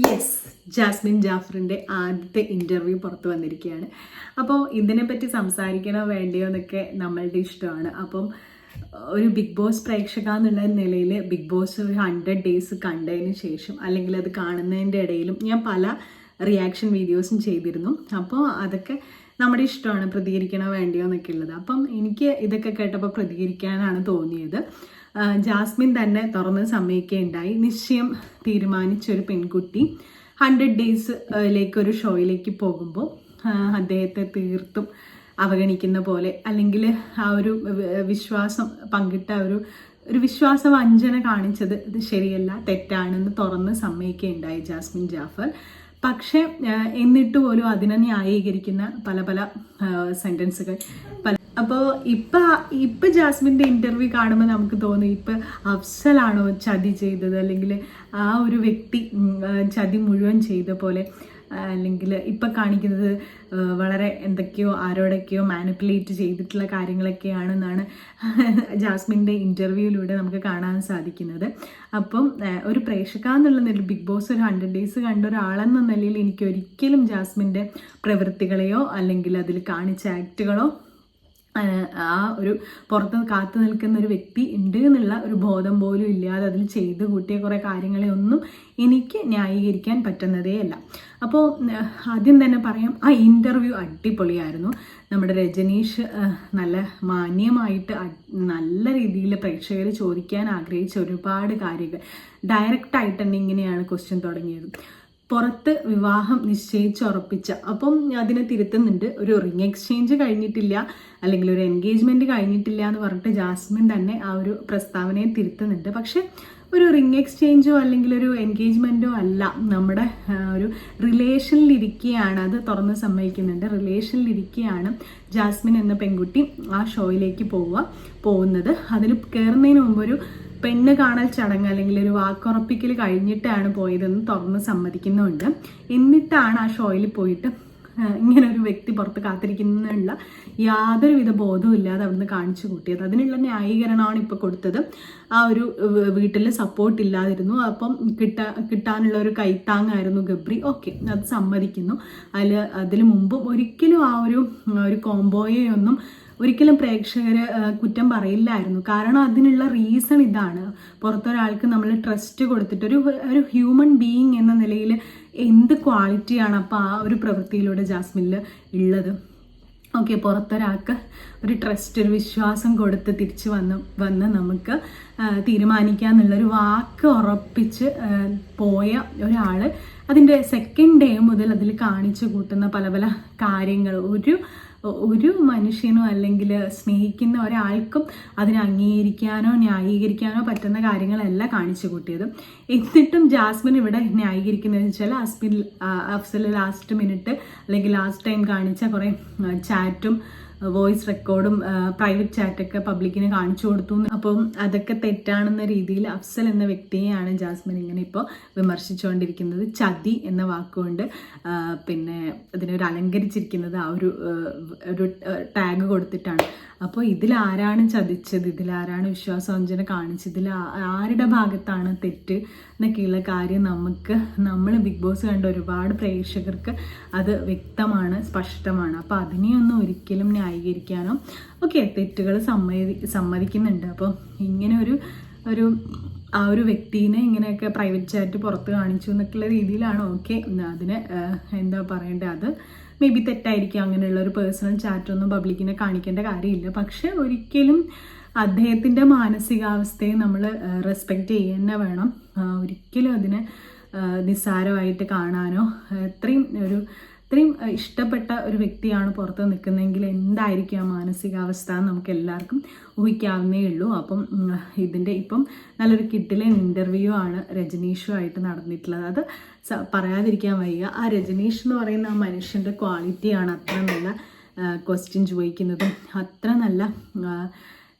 Yes Jasmine ജാഫറിന്റെ ആദ്യത്തെ interview പുറത്ത് വന്നിരിക്കുകയാണ്. അപ്പോൾ ഇതിനെപ്പറ്റി സംസാരിക്കണോ വേണ്ടയോ എന്നൊക്കെ നമ്മളുടെ ഇഷ്ടമാണ്. അപ്പം ഒരു ബിഗ് ബോസ് പ്രേക്ഷക എന്നുള്ള നിലയിൽ ബിഗ് ബോസ് ഒരു ഹൺഡ്രഡ് ഡേയ്സ് കണ്ടതിന് ശേഷം അല്ലെങ്കിൽ അത് കാണുന്നതിന്റെ ഇടയിലും ഞാൻ പല റിയാക്ഷൻ വീഡിയോസും ചെയ്തിരുന്നു. അപ്പോൾ അതൊക്കെ നമ്മുടെ ഇഷ്ടമാണ് പ്രതികരിക്കണോ വേണ്ടയോ എന്നൊക്കെ ഉള്ളത്. അപ്പം എനിക്ക് ഇതൊക്കെ കേട്ടപ്പോൾ പ്രതികരിക്കാനാണ് തോന്നിയത്. ജാസ്മിൻ തന്നെ തുറന്ന് സമ്മതിക്കുകയുണ്ടായി. നിശ്ചയം തീരുമാനിച്ചൊരു പെൺകുട്ടി ഹൺഡ്രഡ് ഡേയ്സിലേക്ക് ഒരു ഷോയിലേക്ക് പോകുമ്പോൾ അദ്ദേഹത്തെ തീർത്തും അവഗണിക്കുന്ന പോലെ അല്ലെങ്കിൽ ആ ഒരു വിശ്വാസം പങ്കിട്ട ഒരു ഒരു വിശ്വാസ വഞ്ചന കാണിച്ചത് ഇത് ശരിയല്ല തെറ്റാണെന്ന് തുറന്ന് സമ്മതിക്കുകയുണ്ടായി ജാസ്മിൻ ജാഫർ. പക്ഷേ എന്നിട്ട് പോലും അതിനെ ന്യായീകരിക്കുന്ന പല പല സെന്റൻസുകൾ പല അപ്പോൾ ഇപ്പൊ ഇപ്പൊ ജാസ്മിന്റെ ഇന്റർവ്യൂ കാണുമ്പോൾ നമുക്ക് തോന്നും ഇപ്പൊ അഫ്സലാണോ ചതി ചെയ്തത്? അല്ലെങ്കിൽ ആ ഒരു വ്യക്തി ചതി മുഴുവൻ ചെയ്ത പോലെ അല്ലെങ്കിൽ ഇപ്പൊ കാണിക്കുന്നത് വളരെ എന്തൊക്കെയോ ആരോടൊക്കെയോ മാനിപ്പുലേറ്റ് ചെയ്തിട്ടുള്ള കാര്യങ്ങളൊക്കെയാണെന്നാണ് ജാസ്മിന്റെ ഇന്റർവ്യൂവിലൂടെ നമുക്ക് കാണാൻ സാധിക്കുന്നത്. അപ്പം ഒരു പ്രേക്ഷക എന്നുള്ള നിലയിൽ ബിഗ് ബോസ് ഒരു ഹൺഡ്രഡ് ഡേയ്സ് കണ്ട ഒരാളെന്ന നിലയിൽ എനിക്ക് ഒരിക്കലും ജാസ്മിന്റെ പ്രവൃത്തികളെയോ അല്ലെങ്കിൽ അതിൽ കാണിച്ച ആക്റ്റുകളോ ആ ഒരു പുറത്ത് കാത്തു നിൽക്കുന്ന ഒരു വ്യക്തി ഉണ്ട് എന്നുള്ള ഒരു ബോധം പോലും ഇല്ലാതെ അതിൽ ചെയ്തു കൂട്ടിയ കുറേ കാര്യങ്ങളെ ഒന്നും എനിക്ക് ന്യായീകരിക്കാൻ പറ്റുന്നതേ അല്ല. അപ്പോൾ ആദ്യം തന്നെ പറയാം ആ ഇന്റർവ്യൂ അടിപൊളിയായിരുന്നു. നമ്മുടെ രജനീഷ് നല്ല മാന്യമായിട്ട് നല്ല രീതിയിൽ പ്രേക്ഷകർ ചോദിക്കാൻ ആഗ്രഹിച്ച ഒരുപാട് കാര്യങ്ങൾ. ഡയറക്റ്റായിട്ട് തന്നെ ഇങ്ങനെയാണ് ക്വസ്റ്റ്യൻ തുടങ്ങിയത്. പുറത്ത് വിവാഹം നിശ്ചയിച്ചുറപ്പിച്ച. അപ്പം അതിനെ തിരുത്തുന്നുണ്ട്. ഒരു റിംഗ് എക്സ്ചേഞ്ച് കഴിഞ്ഞിട്ടില്ല. അല്ലെങ്കിൽ ഒരു എൻഗേജ്മെന്റ് കഴിഞ്ഞിട്ടില്ല എന്ന് പറഞ്ഞിട്ട് ജാസ്മിൻ തന്നെ ആ ഒരു പ്രസ്താവനയെ തിരുത്തുന്നുണ്ട്. പക്ഷെ ഒരു റിംഗ് എക്സ്ചേഞ്ചോ അല്ലെങ്കിൽ ഒരു എൻഗേജ്മെന്റോ അല്ല. നമ്മുടെ ഒരു റിലേഷനിലിരിക്കുകയാണ് അത് തുറന്ന് സമ്മതിക്കുന്നുണ്ട്. റിലേഷനിലിരിക്കുകയാണ് ജാസ്മിൻ എന്ന പെൺകുട്ടി ആ ഷോയിലേക്ക് പോവുക പോകുന്നത്. അതിൽ കയറുന്നതിന് മുമ്പ് ഒരു പെണ്ണ് കാണൽ ചടങ്ങ് അല്ലെങ്കിൽ ഒരു വാക്കുറപ്പിക്കൽ കഴിഞ്ഞിട്ടാണ് പോയതെന്ന് തുറന്ന് സമ്മതിക്കുന്നുണ്ട്. എന്നിട്ടാണ് ആ ഷോയിൽ പോയിട്ട് ഇങ്ങനെ ഒരു വ്യക്തി പുറത്ത് കാത്തിരിക്കുന്നതിനുള്ള യാതൊരുവിധ ബോധവും ഇല്ലാതെ അവിടുന്ന് കാണിച്ചു കൂട്ടിയത്. അതിനുള്ള ന്യായീകരണമാണ് ഇപ്പോൾ കൊടുത്തത്. ആ ഒരു വീട്ടിൽ സപ്പോർട്ട് ഇല്ലാതിരുന്നു. അപ്പം കിട്ടാ കിട്ടാനുള്ള ഒരു കൈത്താങ്ങായിരുന്നു ഗബ്രി. ഓക്കെ അത് സമ്മതിക്കുന്നു. അതിൽ അതിന് മുമ്പും ഒരിക്കലും ആ ഒരു ഒരു കോംബോയെ ഒന്നും ഒരിക്കലും പ്രേക്ഷകർ കുറ്റം പറയില്ലായിരുന്നു. കാരണം അതിനുള്ള റീസൺ ഇതാണ്. പുറത്തൊരാൾക്ക് നമ്മൾ ട്രസ്റ്റ് കൊടുത്തിട്ട് ഒരു ഒരു ഹ്യൂമൻ ബീയിങ് എന്ന നിലയിൽ എന്ത് ക്വാളിറ്റിയാണ് അപ്പോൾ ആ ഒരു പ്രവൃത്തിയിലൂടെ ജാസ്മിനിൽ ഉള്ളത് ഓക്കെ പുറത്തൊരാൾക്ക് ഒരു ട്രസ്റ്റ് ഒരു വിശ്വാസം കൊടുത്ത് തിരിച്ചു വന്ന് വന്ന് നമുക്ക് ആ, തീരുമാനിക്കാന്നുള്ളൊരു വാക്ക് ഉറപ്പിച്ച് പോയ ഒരാൾ അതിന്റെ സെക്കൻഡ് ഡേ മുതൽ അതിൽ കാണിച്ചു കൂട്ടുന്ന പല പല കാര്യങ്ങൾ. ഒരു ഒരു മനുഷ്യനോ അല്ലെങ്കിൽ സ്നേഹിക്കുന്ന ഒരാൾക്കും അതിനെ അംഗീകരിക്കാനോ ന്യായീകരിക്കാനോ പറ്റുന്ന കാര്യങ്ങളല്ല കാണിച്ചു കൂട്ടിയത്. എന്നിട്ടും ജാസ്മിൻ ഇവിടെ ന്യായീകരിക്കുന്നതെന്ന് വെച്ചാൽ അസ്മിൻ അഫ്സൽ ലാസ്റ്റ് മിനിറ്റ് അല്ലെങ്കിൽ ലാസ്റ്റ് ടൈം കാണിച്ച കുറേ ചാറ്റും വോയിസ് റെക്കോർഡും പ്രൈവറ്റ് ചാറ്റൊക്കെ പബ്ലിക്കിന് കാണിച്ചു കൊടുത്തു. അപ്പം അതൊക്കെ തെറ്റാണെന്ന രീതിയിൽ അഫ്സൽ എന്ന വ്യക്തിയെയാണ് ജാസ്മിൻ ഇങ്ങനെ ഇപ്പോൾ വിമർശിച്ചുകൊണ്ടിരിക്കുന്നത്. ചതി എന്ന വാക്കുകൊണ്ട് പിന്നെ അതിനൊരു അലങ്കരിച്ചിരിക്കുന്നത് ആ ഒരു ഒരു ടാഗ് കൊടുത്തിട്ടാണ്. അപ്പോൾ ഇതിൽ ആരാണ് ചതിച്ചത്? ഇതിലാരാണ് വിശ്വാസവഞ്ചന കാണിച്ചത്? ഇതിൽ ആരുടെ ഭാഗത്താണ് തെറ്റ് എന്നൊക്കെയുള്ള കാര്യം നമുക്ക് നമ്മൾ ബിഗ് ബോസ് കണ്ട ഒരുപാട് പ്രേക്ഷകർക്ക് അത് വ്യക്തമാണ് സ്പഷ്ടമാണ്. അപ്പോൾ അതിനെയൊന്നും ഒരിക്കലും ന്യായീകരിക്കാനോ ഒക്കെ തെറ്റുകൾ സമ്മതി സമ്മതിക്കുന്നുണ്ട്. അപ്പോൾ ഇങ്ങനെ ഒരു ഒരു ആ ഒരു വ്യക്തിനെ ഇങ്ങനെയൊക്കെ പ്രൈവറ്റ് ചാറ്റ് പുറത്ത് കാണിച്ചു എന്നൊക്കെയുള്ള രീതിയിലാണ് ഓക്കെ. അതിന് എന്താ പറയേണ്ടത് അത് മേ ബി തെറ്റായിരിക്കും. അങ്ങനെയുള്ള ഒരു പേഴ്സണൽ ചാറ്റൊന്നും പബ്ലിക്കിനെ കാണിക്കേണ്ട കാര്യമില്ല. പക്ഷെ ഒരിക്കലും അദ്ദേഹത്തിന്റെ മാനസികാവസ്ഥയെ നമ്മൾ റെസ്പെക്റ്റ് ചെയ്യുക വേണം. ഒരിക്കലും അതിനെ നിസ്സാരമായിട്ട് കാണാനോ എത്രയും ഒരു ഇത്രയും ഇഷ്ടപ്പെട്ട ഒരു വ്യക്തിയാണ് പുറത്ത് നിൽക്കുന്നതെങ്കിൽ എന്തായിരിക്കും ആ മാനസികാവസ്ഥ എന്ന് നമുക്ക് എല്ലാവർക്കും ഊഹിക്കാവുന്നേ ഉള്ളൂ. അപ്പം ഇതിന്റെ ഇപ്പം നല്ലൊരു കിട്ടിലെ ഇന്റർവ്യൂ ആണ് രജനീഷുമായിട്ട് നടന്നിട്ടുള്ളത്. അത് പറയാതിരിക്കാൻ വയ്യ. ആ രജനീഷ് എന്ന് പറയുന്ന ആ മനുഷ്യന്റെ ക്വാളിറ്റിയാണ് അത്ര നല്ല ക്വസ്റ്റ്യൻ ചോദിക്കുന്നതും അത്ര നല്ല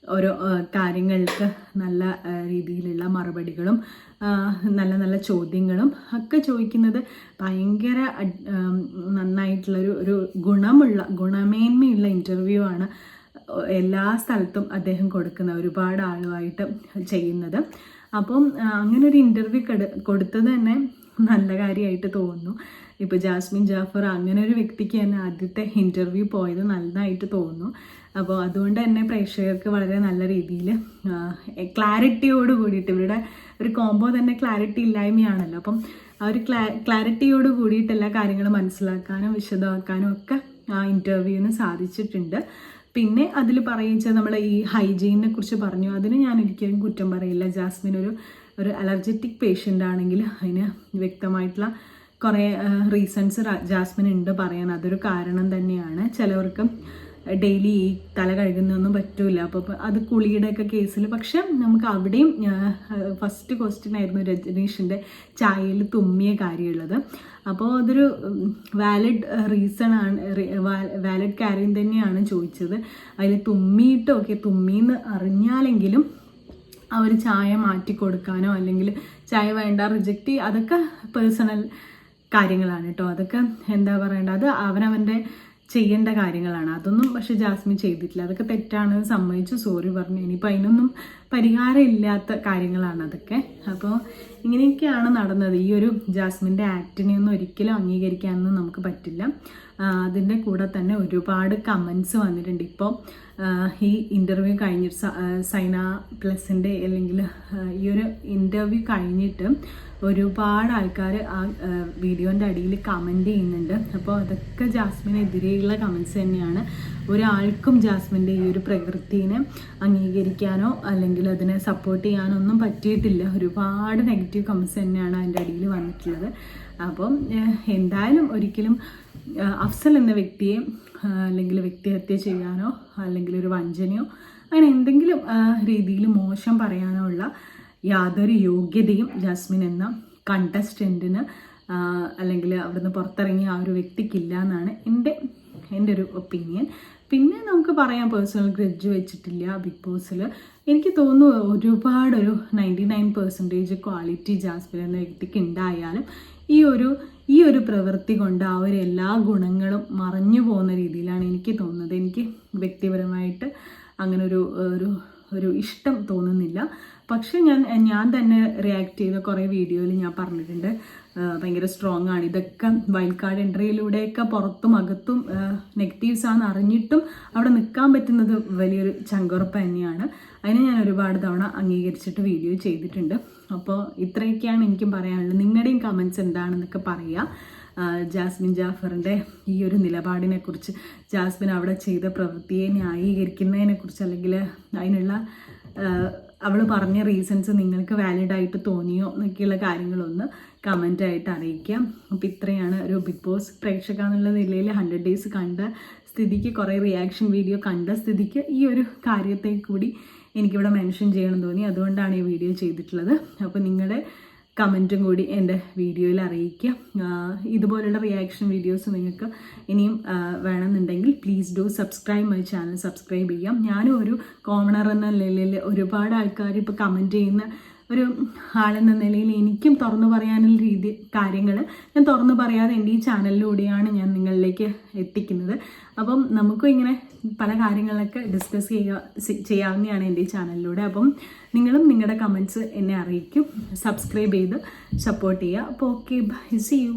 ഓരോ കാര്യങ്ങൾക്ക് നല്ല രീതിയിലുള്ള മറുപടികളും നല്ല നല്ല ചോദ്യങ്ങളും ഒക്കെ ചോദിക്കുന്നത് ഭയങ്കര നന്നായിട്ടുള്ളൊരു ഒരു ഗുണമുള്ള ഗുണമേന്മയുള്ള ഇന്റർവ്യൂ ആണ് എല്ലാ സ്ഥലത്തും അദ്ദേഹം കൊടുക്കുന്ന ഒരുപാട് ആളുമായിട്ട് ചെയ്യുന്നത്. അപ്പം അങ്ങനെ ഒരു ഇന്റർവ്യൂ കൊടുത്തത് തന്നെ നല്ല കാര്യമായിട്ട് തോന്നുന്നു. ഇപ്പോൾ ജാസ്മിൻ ജാഫർ അങ്ങനെ ഒരു വ്യക്തിക്ക് തന്നെ ആദ്യത്തെ ഇന്റർവ്യൂ പോയത് നല്ലതായിട്ട് തോന്നുന്നു. അപ്പോൾ അതുകൊണ്ട് തന്നെ പ്രേക്ഷകർക്ക് വളരെ നല്ല രീതിയിൽ ക്ലാരിറ്റിയോട് കൂടിയിട്ട് ഇവരുടെ ഒരു കോംബോ തന്നെ ക്ലാരിറ്റി ഇല്ലായ്മയാണല്ലോ. അപ്പം ആ ഒരു ക്ലാ ക്ലാരിറ്റിയോട് കൂടിയിട്ട് എല്ലാ കാര്യങ്ങളും മനസ്സിലാക്കാനും വിശദമാക്കാനും ഒക്കെ ആ ഇന്റർവ്യൂവിന് സാധിച്ചിട്ടുണ്ട്. പിന്നെ അതിൽ പറയിച്ച നമ്മൾ ഈ ഹൈജീനിനെ കുറിച്ച് പറഞ്ഞു. അതിന് ഞാൻ ഒരിക്കലും കുറ്റം പറയില്ല. ജാസ്മിൻ ഒരു ഒരു അലർജറ്റിക് പേഷ്യന്റ് ആണെങ്കിൽ അതിന് വ്യക്തമായിട്ടുള്ള കുറേ റീസൺസ് ജാസ്മിൻ ഉണ്ട് പറയാൻ. അതൊരു കാരണം തന്നെയാണ്. ചിലവർക്ക് ഡെയിലി ഈ തല കഴുകുന്നൊന്നും പറ്റൂല. അപ്പോൾ അത് കുളിയുടെയൊക്കെ കേസിൽ പക്ഷെ നമുക്ക് അവിടെയും ഫസ്റ്റ് ക്വസ്റ്റ്യൻ ആയിരുന്നു രജനീഷിന്റെ ചായയിൽ തുമ്മിയ കാര്യമുള്ളത്. അപ്പോൾ അതൊരു വാലിഡ് റീസൺ ആണ് വാലിഡ് കാര്യം തന്നെയാണ് ചോദിച്ചത്. അതിൽ തുമ്മിയിട്ട് ഓക്കെ തുമ്മിന്ന് അറിഞ്ഞാലെങ്കിലും അവർ ചായ മാറ്റി കൊടുക്കാനോ അല്ലെങ്കിൽ ചായ വേണ്ട റിജക്റ്റ് അതൊക്കെ പേഴ്സണൽ കാര്യങ്ങളാണ് കേട്ടോ. അതൊക്കെ എന്താ പറയേണ്ടത് അത് അവനവന്റെ ചെയ്യേണ്ട കാര്യങ്ങളാണ്. അതൊന്നും പക്ഷെ ജാസ്മിൻ ചെയ്തിട്ടില്ല. അതൊക്കെ തെറ്റാണെന്ന് സമ്മതിച്ചു സോറി പറഞ്ഞു. ഇനിയിപ്പോൾ അതിനൊന്നും പരിഹാരം ഇല്ലാത്ത കാര്യങ്ങളാണ് അതൊക്കെ. അപ്പോൾ ഇങ്ങനെയൊക്കെയാണ് നടന്നത്. ഈ ഒരു ജാസ്മിന്റെ ആക്ടിനെ ഒന്നും ഒരിക്കലും അംഗീകരിക്കാനൊന്നും നമുക്ക് പറ്റില്ല. അതിന്റെ കൂടെ തന്നെ ഒരുപാട് കമൻസ് വന്നിട്ടുണ്ട്. ഇപ്പോൾ ഈ ഇന്റർവ്യൂ കഴിഞ്ഞിട്ട് സൈന പ്ലസിന്റെ അല്ലെങ്കിൽ ഈ ഒരു ഇന്റർവ്യൂ കഴിഞ്ഞിട്ട് ഒരുപാട് ആൾക്കാർ ആ വീഡിയോന്റെ അടിയിൽ കമന്റ് ചെയ്യുന്നുണ്ട്. അപ്പോൾ അതൊക്കെ ജാസ്മിനെതിരെയുള്ള കമൻസ് തന്നെയാണ്. ഒരാൾക്കും ജാസ്മിന്റെ ഈ ഒരു പ്രകൃതിനെ അംഗീകരിക്കാനോ അല്ലെങ്കിൽ അതിനെ സപ്പോർട്ട് ചെയ്യാനോ ഒന്നും പറ്റിയിട്ടില്ല. ഒരുപാട് നെഗറ്റീവ് കമൻസ് തന്നെയാണ് അതിന്റെ അടിയിൽ വന്നിട്ടുള്ളത്. അപ്പം എന്തായാലും ഒരിക്കലും അഫ്സൽ എന്ന വ്യക്തിയെ അല്ലെങ്കിൽ വ്യക്തിഹത്യ ചെയ്യാനോ അല്ലെങ്കിൽ ഒരു വഞ്ചനയോ അങ്ങനെ എന്തെങ്കിലും രീതിയിൽ മോശം പറയാനോ ഉള്ള യാതൊരു യോഗ്യതയും ജാസ്മിൻ എന്ന കണ്ടസ്റ്റന്റിന് അല്ലെങ്കിൽ അവിടുന്ന് പുറത്തിറങ്ങിയ ആ ഒരു വ്യക്തിക്കില്ല എന്നാണ് എന്റെ എന്റെ ഒരു ഒപ്പീനിയൻ പിന്നെ നമുക്ക് പറയാം പേഴ്സണൽ ഗ്രഡ്ജ് വെച്ചിട്ടില്ല ബിഗ് ബോസിൽ എനിക്ക് തോന്നുന്നു ഒരുപാട് ഒരു ninety nine percentage quality Jasmin എന്ന വ്യക്തിക്ക് ഉണ്ടായാലും ഈ ഒരു ഈ ഒരു പ്രവൃത്തി കൊണ്ട് ആ ഒരു എല്ലാ ഗുണങ്ങളും മറഞ്ഞു പോകുന്ന രീതിയിലാണ് എനിക്ക് തോന്നുന്നത്. എനിക്ക് വ്യക്തിപരമായിട്ട് അങ്ങനെ ഒരു ഒരു ഒരു ഇഷ്ടം തോന്നുന്നില്ല. പക്ഷെ ഞാൻ ഞാൻ തന്നെ റിയാക്ട് ചെയ്ത കുറേ വീഡിയോയിൽ ഞാൻ പറഞ്ഞിട്ടുണ്ട്. ഭയങ്കര സ്ട്രോങ് ആണ്. ഇതൊക്കെ വൈൽഡ് കാർഡ് എൻട്രിയിലൂടെയൊക്കെ പുറത്തും അകത്തും നെഗറ്റീവ്സ് ആണെന്ന് അറിഞ്ഞിട്ടും അവിടെ നിൽക്കാൻ പറ്റുന്നത് വലിയൊരു ചങ്കുറപ്പ് തന്നെയാണ്. അതിനെ ഞാൻ ഒരുപാട് തവണ അംഗീകരിച്ചിട്ട് വീഡിയോ ചെയ്തിട്ടുണ്ട്. അപ്പോൾ ഇത്രയൊക്കെയാണ് എനിക്കും പറയാനുള്ളത്. നിങ്ങളുടെയും കമൻസ് എന്താണെന്നൊക്കെ പറയുക. ജാസ്മിൻ ജാഫറിന്റെ ഈ ഒരു നിലപാടിനെക്കുറിച്ച് ജാസ്മിൻ അവിടെ ചെയ്ത പ്രവൃത്തിയെ ന്യായീകരിക്കുന്നതിനെക്കുറിച്ച് അല്ലെങ്കിൽ അതിനുള്ള അവൾ പറഞ്ഞ റീസൺസ് നിങ്ങൾക്ക് വാലിഡ് ആയിട്ട് തോന്നിയോ എന്നൊക്കെയുള്ള കാര്യങ്ങളൊന്ന് കമന്റ് ആയിട്ട് അറിയിക്കാം. അപ്പോൾ ഇത്രയാണ് ഒരു ബിഗ് ബോസ് പ്രേക്ഷക എന്നുള്ള നിലയിൽ ഹൺഡ്രഡ് ഡേയ്സ് കണ്ട സ്ഥിതിക്ക് കുറേ റിയാക്ഷൻ വീഡിയോ കണ്ട സ്ഥിതിക്ക് ഈ ഒരു കാര്യത്തെ കൂടി എനിക്കിവിടെ മെൻഷൻ ചെയ്യണം തോന്നി. അതുകൊണ്ടാണ് ഈ വീഡിയോ ചെയ്തിട്ടുള്ളത്. അപ്പോൾ നിങ്ങളുടെ കമന്റും കൂടി എന്റെ വീഡിയോയിൽ അറിയിക്കുക ഇതുപോലുള്ള റിയാക്ഷൻ വീഡിയോസ് നിങ്ങൾക്ക് ഇനിയും വേണമെന്നുണ്ടെങ്കിൽ please do subscribe my channel subscribe ചെയ്യാം. ഞാനും ഒരു കോമണർ എന്ന നിലയിൽ ഒരുപാട് ആൾക്കാർ ഇപ്പോൾ കമന്റ് ചെയ്യുന്ന ഒരു ആളെന്ന നിലയിൽ എനിക്കും തുറന്നു പറയാനുള്ള രീതി കാര്യങ്ങൾ ഞാൻ തുറന്നു പറയാതെ എന്റെ ഈ ചാനലിലൂടെയാണ് ഞാൻ നിങ്ങളിലേക്ക് എത്തിക്കുന്നത്. അപ്പം നമുക്കും ഇങ്ങനെ പല കാര്യങ്ങളൊക്കെ ഡിസ്കസ് ചെയ്യുക ചെയ്യാവുന്നതാണ് എന്റെ ഈ ചാനലിലൂടെ. അപ്പം നിങ്ങളും നിങ്ങളുടെ കമൻസ് എന്നെ അറിയിക്കും. സബ്സ്ക്രൈബ് ചെയ്ത് സപ്പോർട്ട് ചെയ്യുക. അപ്പോൾ ഓക്കെ ബൈ സി യു